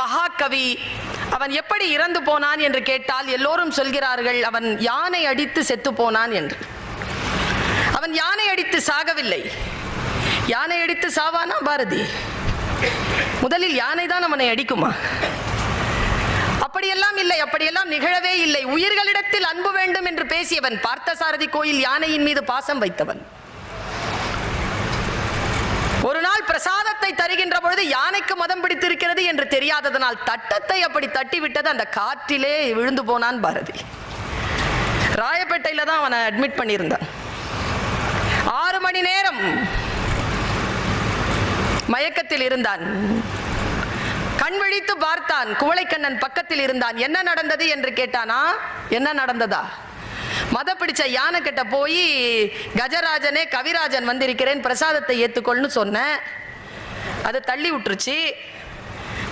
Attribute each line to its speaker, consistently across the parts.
Speaker 1: மகாகவி அவன் எப்படி இறந்து போனான்? என்று கேட்டால் எல்லோரும் சொல்கிறார்கள் அவன் யானை அடித்து செத்து போனான் என்று. அவன் யானை அடித்து சாகவில்லை. யானை அடித்து சாவானா பாரதி? முதலில் யானை தான் அவனை அடிக்குமா? அப்படியெல்லாம் இல்லை அப்படியெல்லாம் நிகழவே இல்லை. உயிர்களிடத்தில் அன்பு வேண்டும் என்று பேசியவன் பார்த்தசாரதி கோயில் யானையின் மீது பாசம் வைத்தவன். தருகின்ற யானைக்கு மதம் பிடித்திருக்கிறது என்று தெரியாததனால் தட்டத்தை அப்படி தட்டிவிட்டது அந்த காற்றிலே விழுந்து போனான் பாரதி. ராயப்பேட்டையில் தான் அவனை அட்மிட் பண்ணியிருந்தான். ஆறு மணி நேரம் மயக்கத்தில் இருந்தான். கண் விழித்து பார்த்தான். குவளைக்கண்ணன் பக்கத்தில் இருந்தான். என்ன நடந்தது என்று கேட்டானா என்ன நடந்ததா? மத பிடிச்ச யானை கிட்ட போய் கஜராஜனே கவிராஜன் வந்திருக்கிறேன் பிரசாதத்தை ஏத்துக்கொள்னு சொன்னேன். அதை தள்ளி விட்டுருச்சு.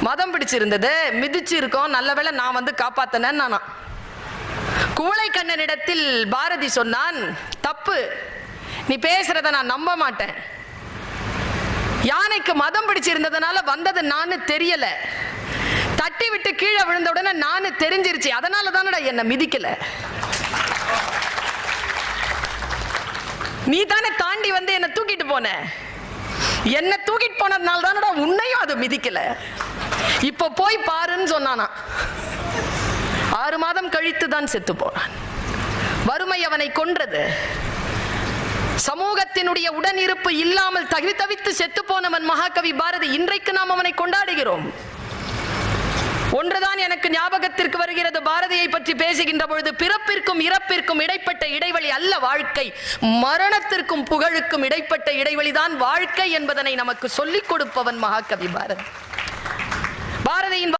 Speaker 1: மதம் பிடிச்சிருந்தது. மிதிச்சு இருக்கோம் நல்ல வேளை நான் வந்து காப்பாத்தினேன்னு நானா. குவளைக்கண்ணனிடத்தில் பாரதி சொன்னான் தப்பு. நீ பேசுறத நான் நம்ப மாட்டேன். யானைக்கு மதம் பிடிச்சிருந்ததுனால வந்தது நான் தெரியல. தட்டி விட்டு கீழே விழுந்த உடனே நான் தெரிஞ்சிருச்சு. அதனால தானடா என்னை மிதிக்கல. நீ தானே தாண்டி வந்து என்னை தூக்கிட்டு போன? என்ன தூக்கிட்டு போனதுனால தானடா உன்னையும் அது மிதிக்கல. இப்ப போய் பாருன்னு சொன்னானா. ஆறு மாதம் கழித்து தான் செத்து போனான். வறுமை அவனை கொன்றது. சமூகத்தினுடைய உடனிருப்பு இல்லாமல் தவி தவித்து செத்து போனவன் மகாகவி பாரதி இன்றைக்கு நாம் அவனை கொண்டாடுகிறோம். ஒன்றுதான் எனக்கு ஞாபகத்திற்கு வருகிறது பாரதியை பற்றி பேசுகின்ற பொழுது பிறப்பிற்கும் இறப்பிற்கும் இடைப்பட்ட இடைவெளி அல்ல வாழ்க்கை. மரணத்திற்கும் புகழுக்கும் இடைப்பட்ட இடைவெளிதான் வாழ்க்கை என்பதனை நமக்கு சொல்லிக் கொடுப்பவன் மகாகவி பாரதி. பாரதியின்